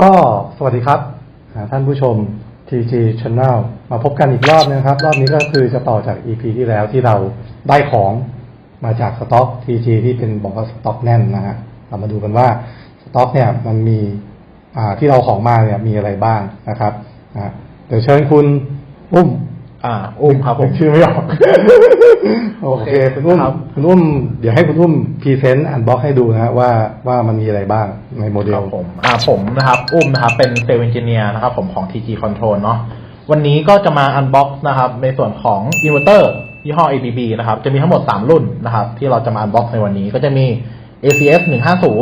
ก็สวัสดีครับอ่าท่านผู้ชม TG Channel มาพบกันอีกรอบนะครับ รอบนี้ก็คือจะต่อจาก EP ที่แล้วที่เราได้ของมาจากสต็อก TG ที่เป็นบอกว่าสต็อกแน่นนะฮะเรามาดูกันว่าสต็อกเนี่ยมันมีอ่าที่เราของมาเนี่ยมีอะไรบ้างนะครับอ่าเดี๋ยวเชิญคุณอุ้ม อ่าอุ้มครับผมนึกชื่อไม่ออก โอเคคุณอุ้มครับคุณอุ้มเดี๋ยวให้คุณอุ้มพรีเซนต์อันบ็อกให้ดูนะฮะว่าว่ามันมีอะไรบ้างในโมเดคล รับผมอ่าผมนะครับ อุ้มนะครับ เป็นเซลล์เอนจิเนียร์นะครับ ผมของ TG Control เนาะวันนี้ก็จะมาอันบ็อกนะครับ ในส่วนของอินเวอร์เตอร์ยี่ห้อ ABB นะครับ จะมีทั้งหมด 3 รุ่นนะครับ ที่เราจะมาอันบ็อกในวันนี้ก็จะมี ACS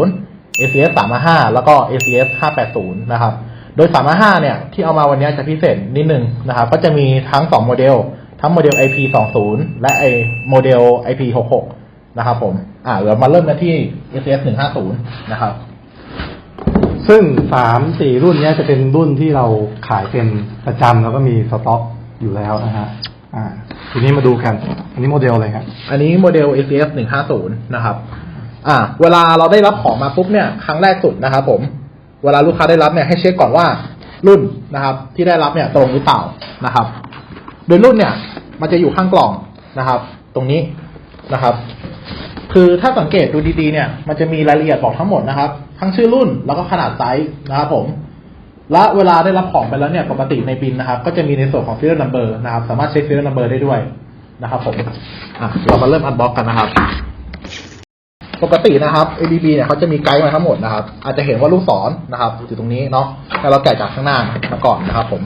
150 ACS 355แล้วก็ ACS 580นะครับ โดย355เนี่ย ที่เอามาวันนี้จะพิเศษนิดนึงนะครับ ก็จะมีทั้ง 2 โมเดล ทั้งโมเดล IP20 และไอโมเดล IP66 นะครับผม อ่าเดี๋ยวมาเริ่มกันที่ ACS 150นะครับ ซึ่งสามสี่รุ่นเนี้ยจะเป็นรุ่นที่เราขายเป็นประจำแล้วก็มีสต็อกอยู่แล้วนะฮะ อ่า ทีนี้มาดูกัน อันนี้โมเดลอะไรครับ อันนี้โมเดล ACS 150นะครับ อ่า เวลาเราได้รับของมาปุ๊บเนี่ย ครั้งแรกสุดนะครับผม เวลาลูกค้าได้รับเนี่ยให้เช็คก่อนว่ารุ่นนะครับ ที่ได้รับเนี่ยตรงหรือเปล่านะครับ โดยรุ่นเนี่ย มันจะอยู่ข้างกล่องนะครับ ตรงนี้นะครับ คือถ้าสังเกตดูดีๆเนี่ย มันจะมีรายละเอียดบอกทั้งหมดนะครับ ทั้งชื่อรุ่นแล้วก็ขนาดไซส์นะครับผมและเวลาได้รับของไปแล้วเนี่ยปกติในบินนะครับ ก็จะมีในส่วนของ serial number นะครับ สามารถเช็ค serial number ได้ด้วยนะครับผมเรามาเริ่มอันบ็อกกันนะครับ ปกตินะครับ ABB เนี่ยเขาจะมีไกด์มาทั้งหมดนะครับ อาจจะเห็นว่าลูกศรนะครับอยู่ตรงนี้เนาะแต่เราแกะจากข้างหน้ามาก่อนนะครับ ผม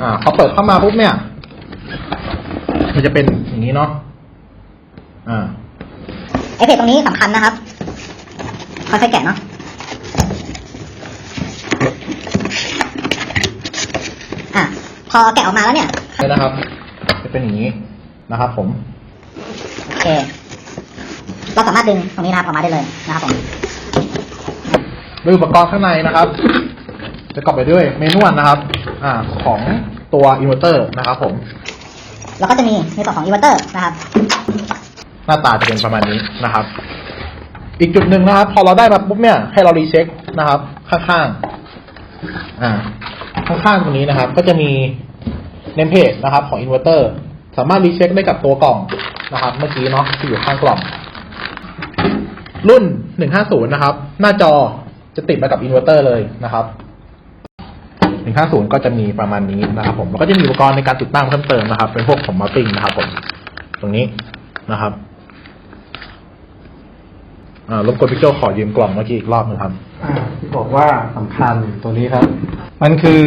อ่าพอเปิดเข้ามาปุ๊บเนี่ย มันจะเป็นอย่างนี้เนาะอ่าไอเพจตรงนี้สำคัญนะครับค่อยๆแกะเนาะอะพอแกะออกมาแล้วเนี่ยนี่นะครับ จะเป็นอย่างนี้นะครับ ผมโอเคเราสามารถดึงตรงนี้นะครับออกมาได้เลยนะครับผมด้วยอุปกรณ์ข้างในนะครับจะ ประกอบไปด้วยเมนวลนะครับอ่าของตัวอินเวอร์เตอร์นะครับผมแล้วก็จะมีในส่วนของอินเวอร์เตอร์นะครับ หน้าตาจะเป็นประมาณนี้นะครับ อีกจุดหนึ่งนะครับ พอเราได้มาปุ๊บเนี่ย ให้เรารีเช็คนะครับ ข้างๆอ่าข้างๆตรงนี้นะครับ ก็จะมีเนมเพจนะครับ ของอินเวอร์เตอร์สามารถรีเช็คได้กับตัวกล่องนะครับ เมื่อกี้เนาะที่อยู่ข้างกล่อง รุ่น 150 นะครับ หน้าจอจะติดมากับอินเวอร์เตอร์เลยนะครับ 150 ก็จะมีประมาณนี้นะครับผมแล้วก็จะมีอุปกรณ์ในการติดตั้งเพิ่มเติมนะครับ เป็นพวกผมมาติ้งนะครับผม ตรงนี้นะครับอ่ารบกวนพี่โจขอยืมกล่องเมื่อกี้อีกรอบหนึงครับอ่าที่บอกว่าสำคัญตัวนี้ครับ มันคือ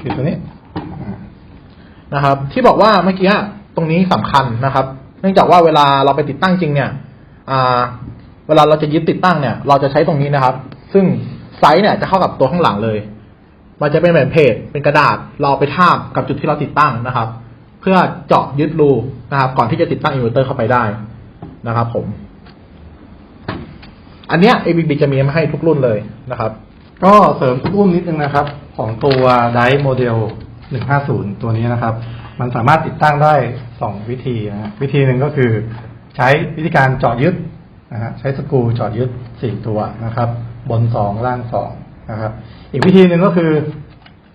คือตัวนี้อ่านะครับ ที่บอกว่าเมื่อกี้ตรงนี้สำคัญนะครับ เนื่องจากว่าเวลาเราไปติดตั้งจริงเนี่ยอ่าเวลาเราจะยึดติดตั้งเนี่ย เราจะใช้ตรงนี้นะครับ ซึ่งไซส์เนี่ยจะเข้ากับตัวข้างหลังเลย มันจะเป็นแบบเพจเป็นกระดาษเราไปทาบกับจุดที่เราติดตั้งนะครับ เพื่อเจาะยึดรูนะครับ ก่อนที่จะติดตั้งอินเวอร์เตอร์เข้าไปได้นะครับ ผม อันเนี้ย ABB จะมีมาให้ทุกรุ่นเลยนะครับ ก็เสริมคุณอุ้มนิดนึงนะครับ ของตัวไดโมเดล 150 ตัวนี้นะครับ มันสามารถติดตั้งได้ 2 วิธีนะฮะวิธีหนึ่งก็คือ ใช้วิธีการเจาะยึดนะฮะใช้สกรูเจาะยึด 4 ตัวนะครับ บน 2 ล่าง 2 นะครับอีกวิธีหนึ่งก็คือ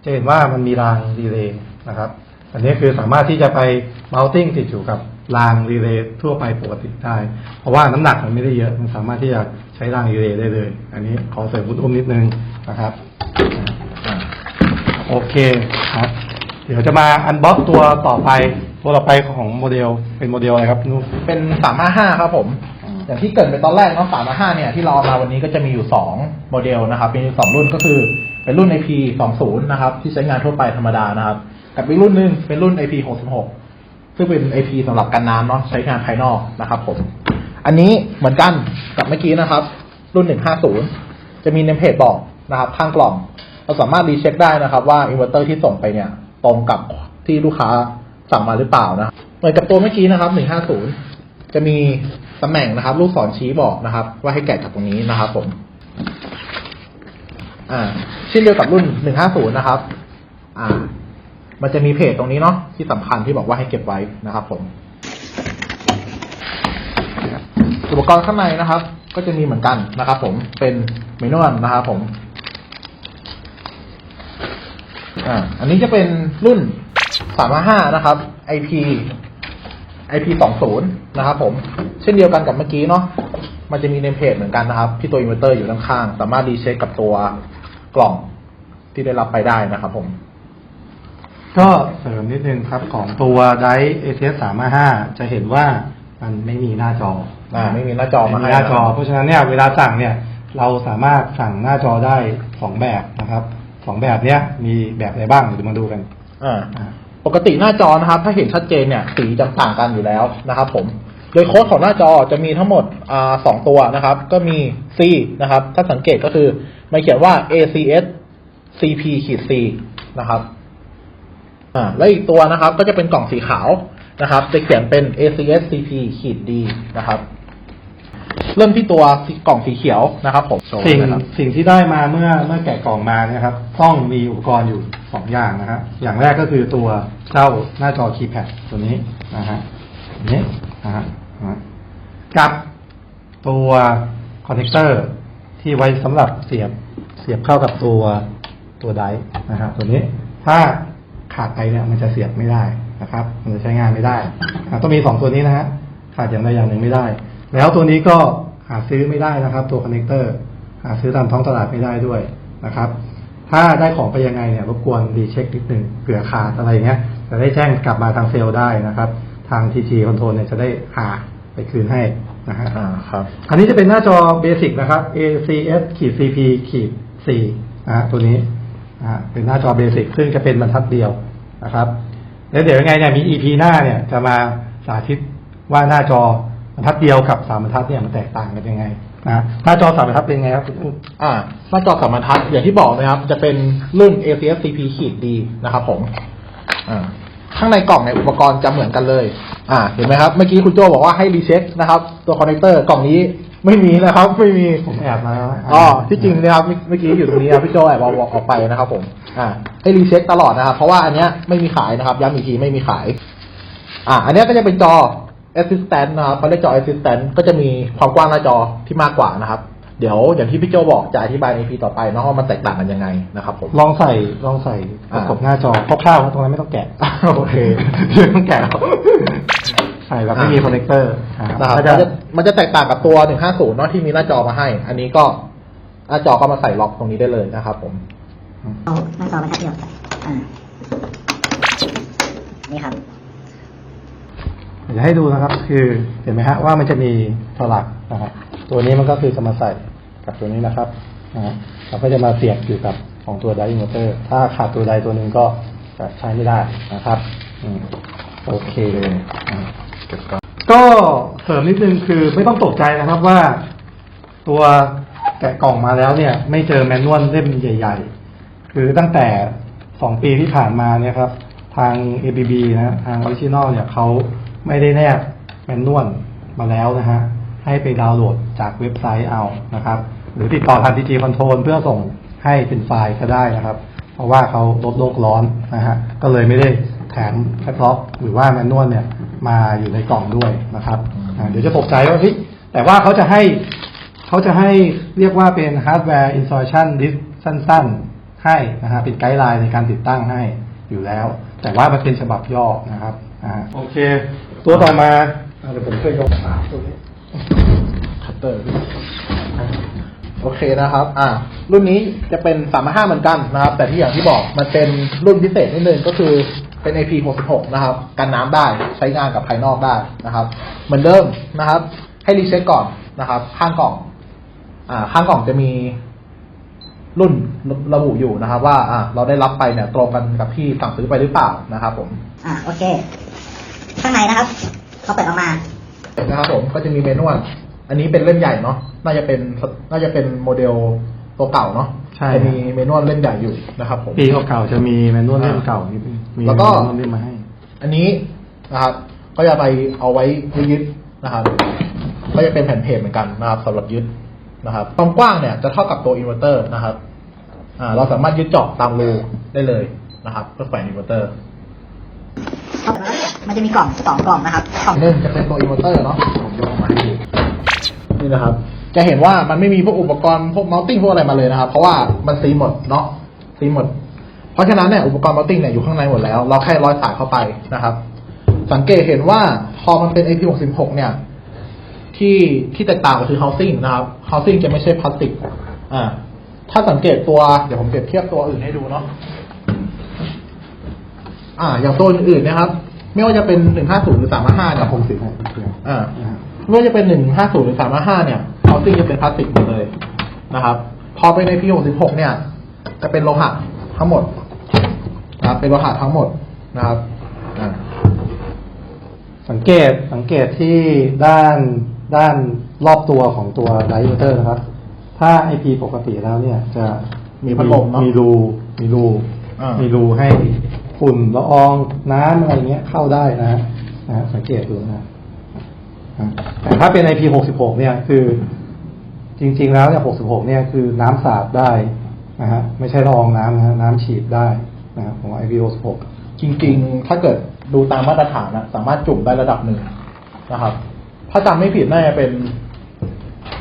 จะเห็นว่ามันมีรางรีเลย์นะครับ อันนี้คือสามารถที่จะไป mounting ติดอยู่กับรางรีเลย์ทั่วไปปกติได้ เพราะว่าน้ำหนักมันไม่ได้เยอะ มันสามารถที่จะใช้รางรีเลย์ได้เลย อันนี้ขอเสริมคุณอุ้มนิดนึงนะครับอ่าโอเคครับ เดี๋ยวจะมาอันบ็อกตัวต่อไป ตัวต่อไปของโมเดลเป็นโมเดลอะไรครับคุณอุ้มเป็นสามห้าห้าครับผม อย่างที่เกิดไปตอนแรกเนาะสามห้าเนี่ยที่เราเอามาวันนี้ก็จะมีอยู่สองโมเดลนะครับเป็นอยู่สองรุ่นก็คือเป็นรุ่น IP สองศูนย์นะครับ ที่ใช้งานทั่วไปธรรมดานะครับ กับอีกรุ่นหนึ่งเป็นรุ่น IP หกสิบหกซึ่งเป็น IP สำหรับกันน้ำเนาะใช้งานภายนอกนะครับผมอันนี้เหมือนกันกับเมื่อกี้นะครับ รุ่นหนึ่งห้าศูนย์จะมีเนมเพจบอกนะครับ ข้างกล่อง เราสามารถรีเช็คได้นะครับ ว่าอินเวอร์เตอร์ที่ส่งไปเนี่ย ตรงกับที่ลูกค้าสั่งมาหรือเปล่านะเหมือนกับตัวเมื่อกี้นะครับหนึ่งห้าศูนย์ จะมีตำแหน่งนะครับ ลูกศรชี้บอกนะครับ ว่าให้แกะจากตรงนี้นะครับ ผม อ่าเช่นเดียวกับรุ่นหนึ่งห้าศูนย์นะครับ อ่า มันจะมีเพจตรงนี้เนาะที่สำคัญที่บอกว่าให้เก็บไว้นะครับ ผม อุปกรณ์ข้างในนะครับ ก็จะมีเหมือนกันนะครับ ผมเป็นเมนูนะครับ ผมอ่าอันนี้จะเป็นรุ่น 355 นะครับ IP IP 20 นะครับผม เช่นเดียวกันกับเมื่อกี้เนาะ มันจะมีเนมเพจเหมือนกันนะครับ ที่ตัวอินเวอร์เตอร์อยู่ด้านข้าง สามารถรีเช็คกับตัวกล่องที่ได้รับไปได้นะครับผม ก็เสริมนิดนึงครับของตัวได ATS 355จะเห็นว่ามันไม่มีหน้าจออ่าไม่มีหน้าจอมาให้ไหน้าจอ เพราะฉะนั้นเนี่ยเวลาสั่งเนี่ย เราสามารถสั่งหน้าจอได้สองแบบนะครับสองแบบเนี้ยมีแบบอะไรบ้างเดี๋ยวมาดูกัน อ่าอ่า ปกติหน้าจอนะครับ ถ้าเห็นชัดเจนเนี่ยสีจะต่างกันอยู่แล้วนะครับ ผม โดยโค้ดของหน้าจอจะมีทั้งหมดอสองตัวนะครับ ก็มี C นะครับ ถ้าสังเกตก็คือมันเขียนว่า ACS CP ขีด C นะครับอ่าแล้วอีกตัวนะครับ ก็จะเป็นกล่องสีขาวนะครับ จะเขียนเป็น ACS CP ขีด D นะครับ เริ่มที่ตัวกล่องสีเขียวนะครับ ผมโชว์สิ่งนะครับ สิ่งที่ได้มาเมื่อเมื่อแกะกล่องมาเนี่ยครับต้องมีอุปกรณ์อยู่สองอย่างนะฮะอย่างแรกก็คือตัวเจ้าหน้าจอคีย์แพดตัวนี้นะฮะอันนี้นะฮะนะฮะกับตัวคอนเนคเตอร์ที่ไว้สำหรับเสียบเสียบเข้ากับตัวตัวไดร์นะฮะตัวนี้ถ้าขาดไปเนี่ยมันจะเสียบไม่ได้นะครับ มันจะใช้งานไม่ได้อะต้องมีสองตัวนี้นะฮะขาดอย่างใดอย่างหนึ่งไม่ได้ แล้วตัวนี้ก็หาซื้อไม่ได้นะครับ ตัวคอนเนคเตอร์หาซื้อตามท้องตลาดไม่ได้ด้วยนะครับ ถ้าได้ของไปยังไงเนี่ยรบกวนรีเช็คนิดหนึ่งเผื่อขาดอะไรเงี้ยจะได้แจ้งกลับมาทางเซลล์ได้นะครับ ทาง TG Control เนี่ยจะได้หาไปคืนให้นะฮะอ่าครับ อันนี้จะเป็นหน้าจอเบสิกนะครับ ACS ขีด CP ขีด4นะฮะตัวนี้นะฮะเป็นหน้าจอเบสิกซึ่งจะเป็นบรรทัดเดียวนะครับ แล้วเดี๋ยวยังไงเนี่ยมี EP หน้าเนี่ยจะมาสาธิตว่าหน้าจอ บรรทัดเดียวกับสามบรรทัดเนี่ยมันแตกต่างกันยังไงนะหน้าจอสามบรรทัดเป็นไงครับคุณอุ้มอ่าหน้าจอสามบรรทัดอย่างที่บอกนะครับ จะเป็นรุ่น ACS CP ขีด D นะครับ ผม อ่า ข้างในกล่องในยอุปกรณ์จะเหมือนกันเลย อ่า เห็นไหมครับ เมื่อกี้คุณโจบอกว่าให้รีเช็คนะครับ ตัวคอนเนคเตอร์กล่องนี้ไม่มีนะครับ ไม่มีผมแอบมาแล้วนะอ๋อที่จริงนะครับเมื่อเมื่อกี้อยู่ตรงนี้ครับพี่โจแอบเอาออกไปนะครับ ผม อ่า ให้รีเช็คตลอดนะครับเพราะว่าอันเนี้ยไม่มีขายนะครับย้ำอีกทีไม่มีขาย อ่า อันเนี้ยก็จะเป็นจอ assistant นะครับเขาเรียกจอ assistant ก็จะมีความกว้างหน้าจอที่มากกว่านะครับ เดี๋ยวอย่างที่พี่โจบอกจะอธิบายใน EP ต่อไปเนาะว่ามันแตกต่างกันยังไงนะครับผม ลองใส่ลองใส่ประกบหน้าจอคร่าวๆครับตรงนั้นไม่ต้องแกะ โอเคไม่ต้องแกะครับใส่แบบไม่มีคอนเนคเตอร์นะครับก็มันจะจะมันจะแตกต่างกับตัว 150 เนาะที่มีหน้าจอมาให้ อันนี้ก็หน้าจอก็มาใส่ล็อกตรงนี้ได้เลยนะครับผมเอาหน้าจอบรรทัดเดียวอ่านี่ครับ เดี๋ยวให้ดูนะครับ คือเห็นไหมฮะว่ามันจะมีสลักนะครับ ตัวนี้มันก็คือจะมาใส่กับตัวนี้นะครับนะฮะเราก็จะมาเสียบอยู่กับของตัวไดอินเวอร์เตอร์ ถ้าขาดตัวใดตัวหนึ่งก็จะใช้ไม่ได้นะครับอโอเคอ่าก็เสริมนิดนึงคือไม่ต้องตกใจนะครับว่าตัวแกะกล่องมาแล้วเนี่ย ไม่เจอแมนนวลเล่มใหญ่ ๆ คือตั้งแต่สองปีที่ผ่านมาเนี่ยครับ ทาง ABB นะทางออริจินอลเนี่ยเขา ไม่ได้แนบแมนนวลมาแล้วนะฮะ ให้ไปดาวน์โหลดจากเว็บไซต์เอานะครับ หรือติดต่อทาง TG Control เพื่อส่งให้เป็นไฟล์ก็ได้นะครับ เพราะว่าเขาลดโลกร้อนนะฮะ ก็เลยไม่ได้แถมแคตล็อกหรือว่าแมนนวลเนี่ยมาอยู่ในกล่องด้วยนะครับ เดี๋ยวจะตกใจว่าเฮ้ยแต่ว่าเขาจะให้เขาจะให้เรียกว่าเป็น hardware installation list สั้น ๆ ให้นะฮะเป็นไกด์ไลน์ในการติดตั้งให้อยู่แล้ว แต่ว่ามันเป็นฉบับย่อนะครับ อ่าโอเค ตัวต่อมาอ่าเดี๋ยวผมช่วยยกขาตัวนี้คัตเตอร์โอเคนะครับ อ่า รุ่นนี้จะเป็นสามห้าเหมือนกันนะครับ แต่ที่อย่างที่บอกมันเป็นรุ่นพิเศษนิดนึงก็คือเป็น IP 66นะครับ กันน้ำได้ใช้งานกับภายนอกได้นะครับ เหมือนเดิมนะครับ ให้รีเช็คก่อนนะครับ ข้างกล่อง อ่า ข้างกล่องจะมีรุ่นระบุอยู่นะครับ ว่า อ่า เราได้รับไปเนี่ยตรงกันกับที่สั่งซื้อไปหรือเปล่านะครับ ผม อ่า โอเค ข้างในนะครับพอเปิดออกมา นะครับผมก็จะมีเมนวลอันนี้เป็นเล่มใหญ่เนาะน่าจะเป็นน่าจะเป็นโมเดลตัวเก่าเนาะใช่ จะมีเมนวลเล่มใหญ่อยู่นะครับผม ปีเก่าๆจะมีแมนนวลเล่มเก่านิดนึงมีแล้วก็แมนนวลเล่มมาให้ อันนี้นะครับ ก็จะไปเอาไว้ยึดนะครับ ก็จะเป็นแผ่นเพจเหมือนกันนะครับสำหรับยึดนะครับความกว้างเนี่ยจะเท่ากับตัวอินเวอร์เตอร์นะครับอ่าเราสามารถยึดเจาะตามรูได้เลยนะครับเพื่อแขวนอินเวอร์เตอร์พอเปิดมาแล้วเนี่ย มันจะมีกล่องสองกล่องนะครับกล่องหนึ่งจะเป็นตัวอินเวอร์เตอร์เนาะผมยกออกมาให้ดูนี่นะครับ จะเห็นว่ามันไม่มีพวกอุปกรณ์พวกเมาส์ติ้งพวกอะไรมาเลยนะครับ เพราะว่ามันซีหมดเนาะซีหมด เพราะฉะนั้นเนี่ยอุปกรณ์มัลติ้งเนี่ยอยู่ข้างในหมดแล้ว เราแค่ร้อยสายเข้าไปนะครับ สังเกตเห็นว่าพอมันเป็น IP66 เนี่ย ที่ที่แตกต่างก็คือ housing นะครับ housing จะไม่ใช่พลาสติกอ่าถ้าสังเกตตัว เดี๋ยวผมเปรียบเทียบตัวอื่นให้ดูเนาะอ่า อย่างตัวอื่นๆนะครับ ไม่ว่าจะเป็น150หรือ355คเนี่รัยบผมสีให้เพื่อนอ่านะฮะไม่ว่าจะเป็น150หรือ355เนี่ย housing จะเป็นพลาสติกหมดเลยนะครับ พอเป็น IP66 เนี่ย จะเป็นโลหะทั้งหมดนะครับเป็นโลหะทั้งหมดนะครับอ่าสังเกตสังเกตที่ด้านด้านรอบตัวของตัวไดเวอร์เตอร์นะครับ ถ้า IP ปกติแล้วเนี่ยจะมีพัดลมเนอะมีรูมีรูอ่ามีมีรูให้ ฝุ่นละออง น้ำอะไรเงี้ยเข้าได้นะฮะนะฮะสังเกตดูนะฮะแต่ถ้าเป็น IP 66 เนี่ยคือจริง ๆ แล้วเนี่ย66 เนี่ยคือน้ำสาดได้นะฮะไม่ใช่ละอองน้ำนะฮะน้ำฉีดได้นะครับของ IP 66 จริง ๆ ถ้าเกิดดูตามมาตรฐานนะสามารถจุ่มได้ระดับหนึ่งนะครับ ถ้าจำไม่ผิดน่าจะเป็น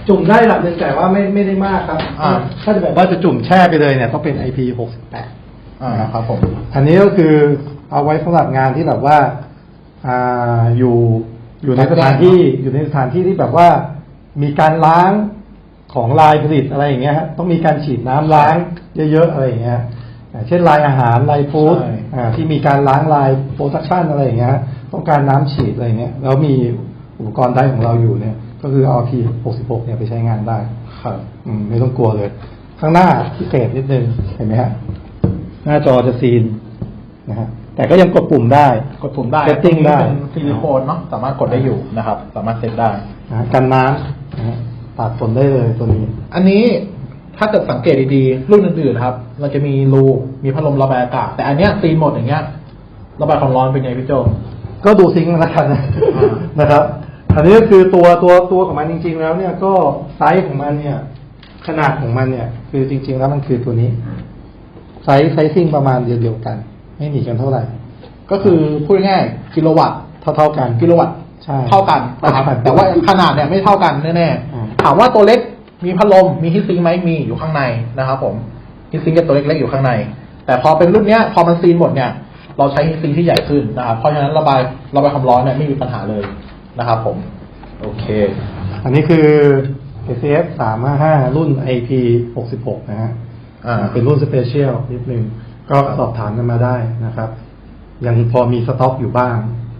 จุ่มได้ระดับหนึ่งแต่ว่าไม่ไม่ได้มากครับอ่าถ้าจะแบบว่าจะจุ่มแช่ไปเลยเนี่ยต้องเป็น IP 68อ่า นะครับผมอันนี้ก็คือเอาไว้สำหรับงานที่แบบว่าอ่าอยู่อยู่ในสถานที่อยู่ในสถานที่ที่แบบว่า มีการล้างของลายผลิตอะไรอย่างเงี้ยฮะต้องมีการฉีดน้ำล้างเยอะๆอะไรอย่างเงี้ยอ่าเช่นลายอาหารลายฟู้ดใช่อ่าที่มีการล้างลายโปรดักชันอะไรอย่างเงี้ยฮะต้องการน้ำฉีดอะไรอย่างเงี้ยแล้วมีอุปกรณ์ได้ของเราอยู่เนี่ย ก็คือเอา P66 เนี่ยไปใช้งานได้ครับอืมไม่ต้องกลัวเลย ข้างหน้าพิเศษนิดนึงเห็นไหมฮะ หน้าจอจะซีนนะฮะแต่ก็ยังกดปุ่มได้ กดปุ่มได้ Setting ได้ เป็นซิลิโคนเนาะสามารถกดได้อยู่นะครับ สามารถเซตได้ นะฮะกันน้ำนะฮะตากฝนได้เลยตัวนี้ อันนี้ถ้าเกิดสังเกตดีๆ รุ่นอื่นๆครับ เราจะมีรูมีพัดลมระบายอากาศ แต่อันเนี้ยซีนหมดอย่างเงี้ยระบายความร้อนเป็นไงพี่โจ ก็ดูซิงค์แล้วกันนะอ่านะครับ อันนี้ก็คือตัวตัวตัวของมันจริง ๆ แล้วเนี่ยก็ไซส์ของมันเนี่ย ขนาดของมันเนี่ย คือจริง ๆ แล้วมันคือตัวนี้ ไซส์ไซซิ่งประมาณเดียวๆกัน ไม่หนีกันเท่าไหร่ ก็คือพูดง่ายๆกิโลวัตต์เท่าๆกันกิโลวัตต์ใช่เท่ากันนะครับปัจจุบันแต่ว่าขนาดเนี่ยไม่เท่ากันแน่อืมๆถามว่าตัวเล็กมีพัดลมมีฮิตซิงค์ไหมมีอยู่ข้างในนะครับผมฮิตซิงค์จะตัวเล็กๆอยู่ข้างใน แต่พอเป็นรุ่นเนี้ยพอมันซีนหมดเนี่ย เราใช้ฮิตซิงค์ที่ใหญ่ขึ้นนะครับเพราะฉะนั้นระบายระบายความร้อนเนี่ยไม่มีปัญหาเลยนะครับผม โอเค อันนี้คือ KCF 355รุ่น IP 66นะฮะอ่า เป็นรุ่นสเปเชียลนิดนึงก็สอบถามกันมาได้นะครับ ยังพอมีสต็อกอยู่บ้าง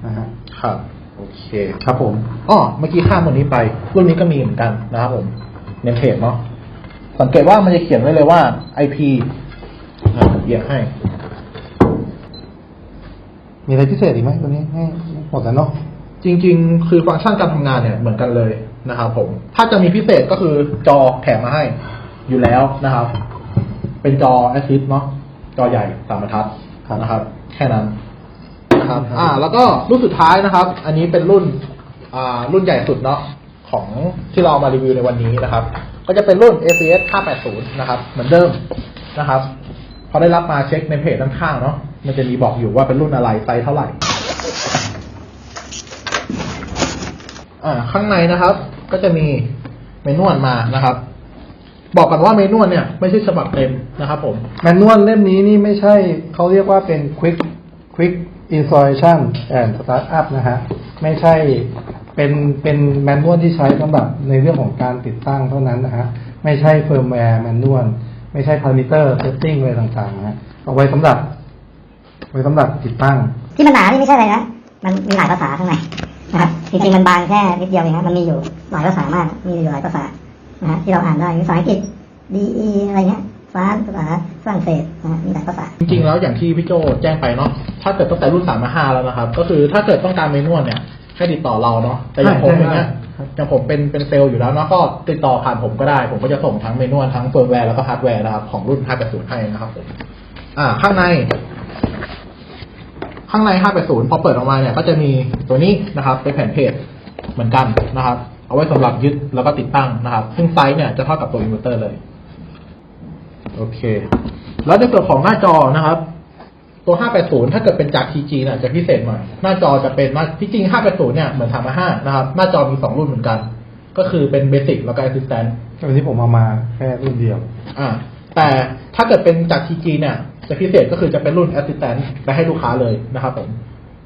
นะฮะครับโอเคครับผมอ๋อเมื่อกี้ข้ามตัวนี้ไป รุ่นนี้ก็มีเหมือนกันนะครับผมเนมเพจเนาะสังเกตว่ามันจะเขียนไว้เลยว่า IP อ่าเหยียบให้ มีอะไรพิเศษอีกไหมตัวนี้ให้หมดแล้วเนาะจริง ๆ คือฟังก์ชันการทำงานเนี่ยเหมือนกันเลยนะครับผม ถ้าจะมีพิเศษก็คือจอแถมมาให้อยู่แล้วนะครับ เป็นจอ Assist เนาะจอใหญ่สามบรรทัดครับนะครับ แค่นั้นนะครับ อ่า แล้วก็รุ่นสุดท้ายนะครับ อันนี้เป็นรุ่น อ่า รุ่นใหญ่สุดเนาะของที่เราเอามารีวิวในวันนี้นะครับ ก็จะเป็นรุ่น ACS 580 นะครับ เหมือนเดิมนะครับ พอได้รับมาเช็คในเพจด้านข้างเนาะมันจะมีบอกอยู่ว่าเป็นรุ่นอะไรไซส์เท่าไหร่อ่าข้างในนะครับ ก็จะมีเมนวลมานะครับ บอกกันว่าเมนวลเนี่ยไม่ใช่ฉบับเต็มนะครับผม แมนนวลเล่มนี้นี่ไม่ใช่เขาเรียกว่าเป็น quick quick installation and startup นะฮะ ไม่ใช่เป็นเป็นแมนนวลที่ใช้สำหรับในเรื่องของการติดตั้งเท่านั้นนะฮะ ไม่ใช่เฟิร์มแวร์แมนนวลไม่ใช่พารามิเตอร์เซตติ้งอะไรต่างๆนะฮะเอาไว้สำหรับ ไว้สำหรับติดตั้ง ที่มันหนานี่ไม่ใช่อะไรนะ มันมีหลายภาษาข้างในนะครับจริงๆมันบางแค่นิดเดียวเองนะมันมีอยู่หลายภาษามาก มีอยู่หลายภาษา นะฮะที่เราอ่านได้มีภาษาอังกฤษ DE อะไรเงี้ยฟรานซ์ภาษาฝรั่งเศสนะฮะมีหลายภาษา จริงๆ แล้วอย่างที่พี่โจแจ้งไปเนาะถ้าเกิดตั้งแต่รุ่นสามมาห้าแล้วนะครับ ก็คือถ้าเกิดต้องการเมนวลเนี่ยให้ติดต่อเราเนาะแต่อย่างผมอย่างเงี้ยใช่อย่างผมเป็นเป็นเซลล์อยู่แล้วเนาะก็ติดต่อผ่านผมก็ได้ ผมก็จะส่งทั้งเมนวลทั้งเฟิร์มแวร์แล้วก็ฮาร์ดแวร์นะครับของรุ่น 580 ให้นะครับผมอ่า ข้างใน ข้างใน 580 พอเปิดออกมาเนี่ย ก็จะมีตัวนี้นะครับเป็นแผ่นเพจเหมือนกันนะครับ เอาไว้สำหรับยึดแล้วก็ติดตั้งนะครับ ซึ่งไซส์เนี่ยจะเท่ากับตัวอินเวอร์เตอร์เลย โอเค แล้วในส่วนของหน้าจอนะครับ ตัว 580 ถ้าเกิดเป็นจาก TG เนี่ยจะพิเศษหน่อย หน้าจอจะเป็นหน้าที่จริง 580 เนี่ยเหมือนทำมา5นะครับ หน้าจอมี 2 รุ่นเหมือนกัน ก็คือเป็น Basic แล้วก็ Assistant วันนี้ผมเอามาแค่รุ่นเดียว อ่า แต่ถ้าเกิดเป็นจาก TG เนี่ยจะพิเศษก็คือจะเป็นรุ่น Assistant ไปให้ลูกค้าเลยนะครับผม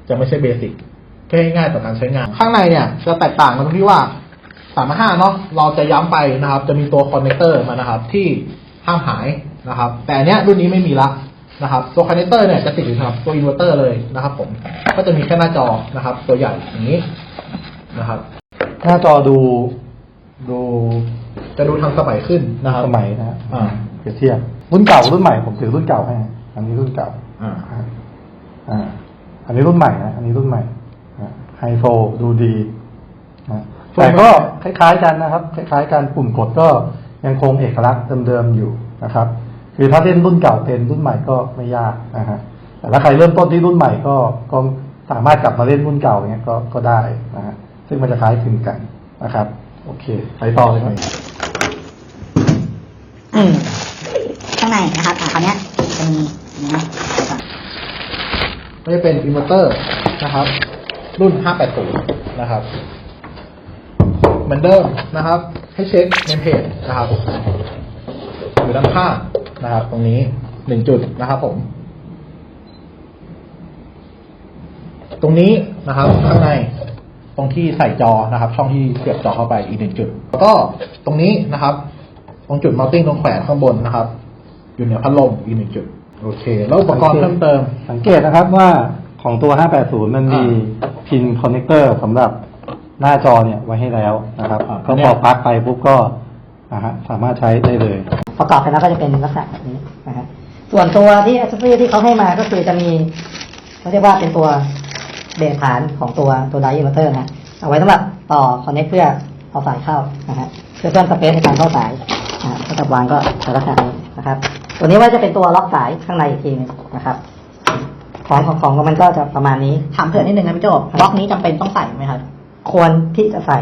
จะไม่ใช่เบสิกก็ง่ายๆต่อการใช้งาน ข้างในเนี่ยจะแตกต่างกันตรงที่ว่า สามห้าเนาะเราจะย้ำไปนะครับ จะมีตัวคอนเนคเตอร์มานะครับ ที่ห้ามหายนะครับ แต่อันเนี้ยรุ่นนี้ไม่มีละนะครับ ตัวคอนเนคเตอร์เนี่ยจะติดอยู่กับตัวอินเวอร์เตอร์เลยนะครับ ผมก็จะมีแค่หน้าจอนะครับ ตัวใหญ่อย่างนี้นะครับ หน้าจอดูดูจะดูทันสมัยขึ้นนะครับสมัยนะฮะอ่าเปรียบเทียบรุ่นเก่ารุ่นใหม่ผมถือรุ่นเก่าให้อันนี้รุ่นเก่าอ่าอ่าอันนี้รุ่นใหม่นะอันนี้รุ่นใหม่ไฮโซดูดี นะแต่ก็คล้าย ๆกันนะครับ คล้ายๆกันปุ่มกดก็ยังคงเอกลักษณ์เดิมๆอยู่นะครับคือถ้าเล่นรุ่นเก่าเป็นรุ่นใหม่ก็ไม่ยากนะฮะแต่ถ้าใครเริ่มต้นที่รุ่นใหม่ก็ก็สามารถกลับมาเล่นรุ่นเก่าเนี้ยก็ก็ได้นะฮะซึ่งมันจะคล้ายคลึงกันนะครับ โอเค ไปต่อเลยครับอืมข้างในนะครับอ่าคราวเนี้ยจะมีอันนี้นะเดี๋ยวก่อนก็จะเป็นอินเวอร์เตอร์นะครับ รุ่น 580 นะครับ เหมือนเดิมนะครับ ให้เช็คเนมเพจนะครับอยู่ด้านข้างนะครับ ตรงนี้หนึ่งจุดนะครับผม ตรงนี้นะครับ ข้างในตรงที่ใส่จอนะครับ ช่องที่เสียบจอเข้าไปอีกหนึ่งจุด แล้วก็ตรงนี้นะครับ ตรงจุดมา u ติ้งตรงแขวนข้างบนนะครับ อยู่เหนือพัดลมอีกหนึ่งจุด โอเค แล้วอุปกรณ์เพิ่มเติม สังเกตนะครับว่าของตัว 580 มันมีพินคอนเนคเตอร์สำหรับ หน้าจอเนี่ยไว้ให้แล้วนะครับอ่าก็พอปลั๊กไปปุ๊บก็นะฮะสามารถใช้ได้เลย ประกอบกันแล้วก็จะเป็นลักษณะแบบนี้นะฮะส่วนตัวที่อัซเฟที่เขาให้มาก็คือจะมีเขาเรียกว่าเป็นตัวเบสฐานของตัวตัวไดอินเวอร์เตอร์นะฮะเอาไว้สำหรับต่อคอนเนคเพื่อเอาสายเข้านะฮะเพื่อเพิ่มสเปซในการเข้าสายนะฮะถ้าจะวางก็จะลักษณะนี้นะครับ ตัวนี้ว่าจะเป็นตัวล็อกสายข้างในอีกทีหนึงนะครับ ของของของมันก็จะประมาณนี้ ถามเผื่อนิดนึงนะพี่โจบล็อกนี้จำเป็นต้องใส่ไหมครับ ควรที่จะใส่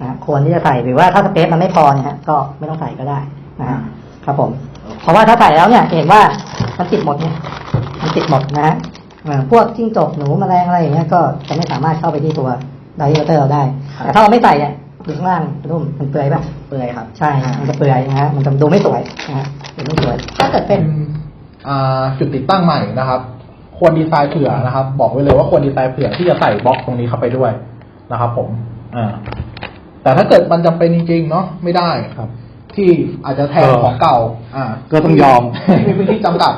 นะครับควรที่จะใส่หรือว่าถ้าสเปซมันไม่พอเนี่ยฮะก็ไม่ต้องใส่ก็ได้นะฮะครับผม เพราะว่าถ้าใส่แล้วเนี่ยจะเห็นว่ามันติดหมดเนี่ยมันติดหมดนะฮะเอ่อพวกจิ้งจกหนูแมลงอะไรอย่างเงี้ยก็จะไม่สามารถเข้าไปที่ตัวไดเวอร์เตอร์เราได้ แต่ถ้าเราไม่ใส่เนี่ยดูข้างล่างรุ่มมันเปื่อยป่ะเปลือยครับ ใช่ฮะมันจะเปื่อยนะฮะมันจะดูไม่สวยนะฮะดูไม่สวย ถ้าเกิดเป็นอ่าจุดติดตั้งใหม่นะครับ ควรดีไซน์เผื่อนะครับ บอกไว้เลยว่าควรดีไซน์เผื่อที่จะใส่บล็อกตรงนี้เข้าไปด้วย นะครับ ผมอ่าแต่ถ้าเกิดมันจำเป็นจริงๆเนาะไม่ได้ครับ ที่อาจจะแทนก็ของเก่า อ่า ก็ต้องยอมที่มีพื้นที่จำกัด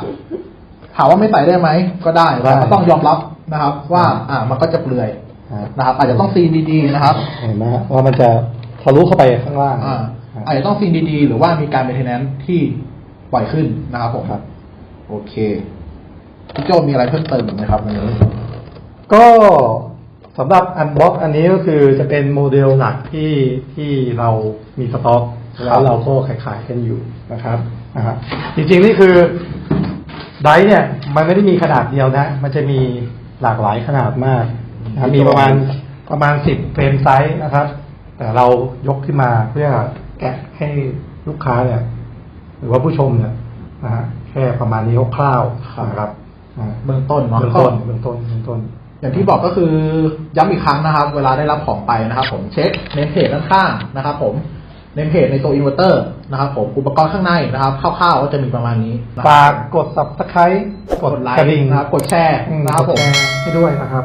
ถามว่าไม่ใส่ได้ไหมก็ได้ได้แต่ก็ต้องยอมรับนะครับ ว่า อ่า มันก็จะเปลือยฮะนะครับ อาจจะต้องซีนดีๆนะครับ เห็นไหมฮะว่ามันจะทะลุเข้าไปข้างล่างอ่าฮะอาจจะต้องซีนดีๆ หรือว่ามีการเมนเทนแนนที่ปล่อยขึ้นนะครับผมครับ โอเคพี่โจมีอะไรเพิ่มเติมอีกไหมครับวันนี้ก็ สำหรับอันบ็อกอันนี้ก็คือจะเป็นโมเดลหลักที่ที่เรามีสต็อกครัแล้วบเราก็ขายขายๆกันอยู่นะครับนะฮะจริงๆนี่คือไดร์เนี่ย มันไม่ได้มีขนาดเดียวนะ มันจะมีหลากหลายขนาดมากนะครับมีประมาณประมาณสิบเฟรมไซส์นะครับ แต่เรายกขึ้นมาเพื่อแกะให้ลูกค้าเนี่ย หรือว่าผู้ชมเนี่ยนะฮะแค่ประมาณนี้คร่าวๆนะครับอ่าเบื้องต้นเนาะเบื้องต้นเบื้องต้นเบื้องต้น อย่างที่บอกก็คือย้ำอีกครั้งนะครับ เวลาได้รับของไปนะครับผมเช็คเนมเพจด้านข้างนะครับผมเนมเพจในตัวอินเวอร์เตอร์นะครับผมอุปกรณ์ข้างในนะครับคร่าวๆก็จะมีประมาณนี้นะคฝารับกกด subscribe กดไลกระค์ดิ่งนะครับกดแชร์อืมนะครับกผดมแชร์ให้ด้วยนะครับ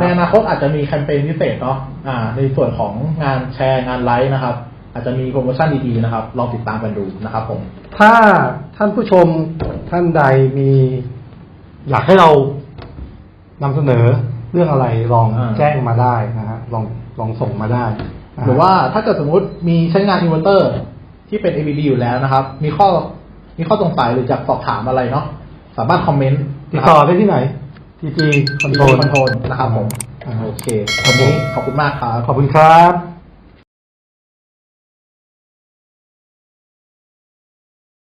ในอนาคตอาจจะมีแคมเปญพิเศษเนาะอ่า ในส่วนของงานแชร์งานไลค์นะครับ อาจจะมีโปรโมชั่นดีๆนะครับ ลองติดตามกันดูนะครับผม ถ้าท่านผู้ชมท่านใดมี อยากให้เรานำเสนอ เรื่องอะไรลองอ่าแจ้งมาได้นะฮะลองลองส่งมาได้นะฮะหรือว่าถ้าเกิดสมมุติมีใช้งานอินเวอร์เตอร์ที่เป็น ABB อยู่แล้วนะครับ มีข้อมีข้อสงสัยหรือจะสอบถามอะไรเนาะสามารถคอมเมนต์ติดต่อได้ที่ไหน TG คอนโทร Control คอนโทรลนะครับผมอ่าโอเควันนี้ขอบคุณมากครับ ขอบคุณครับ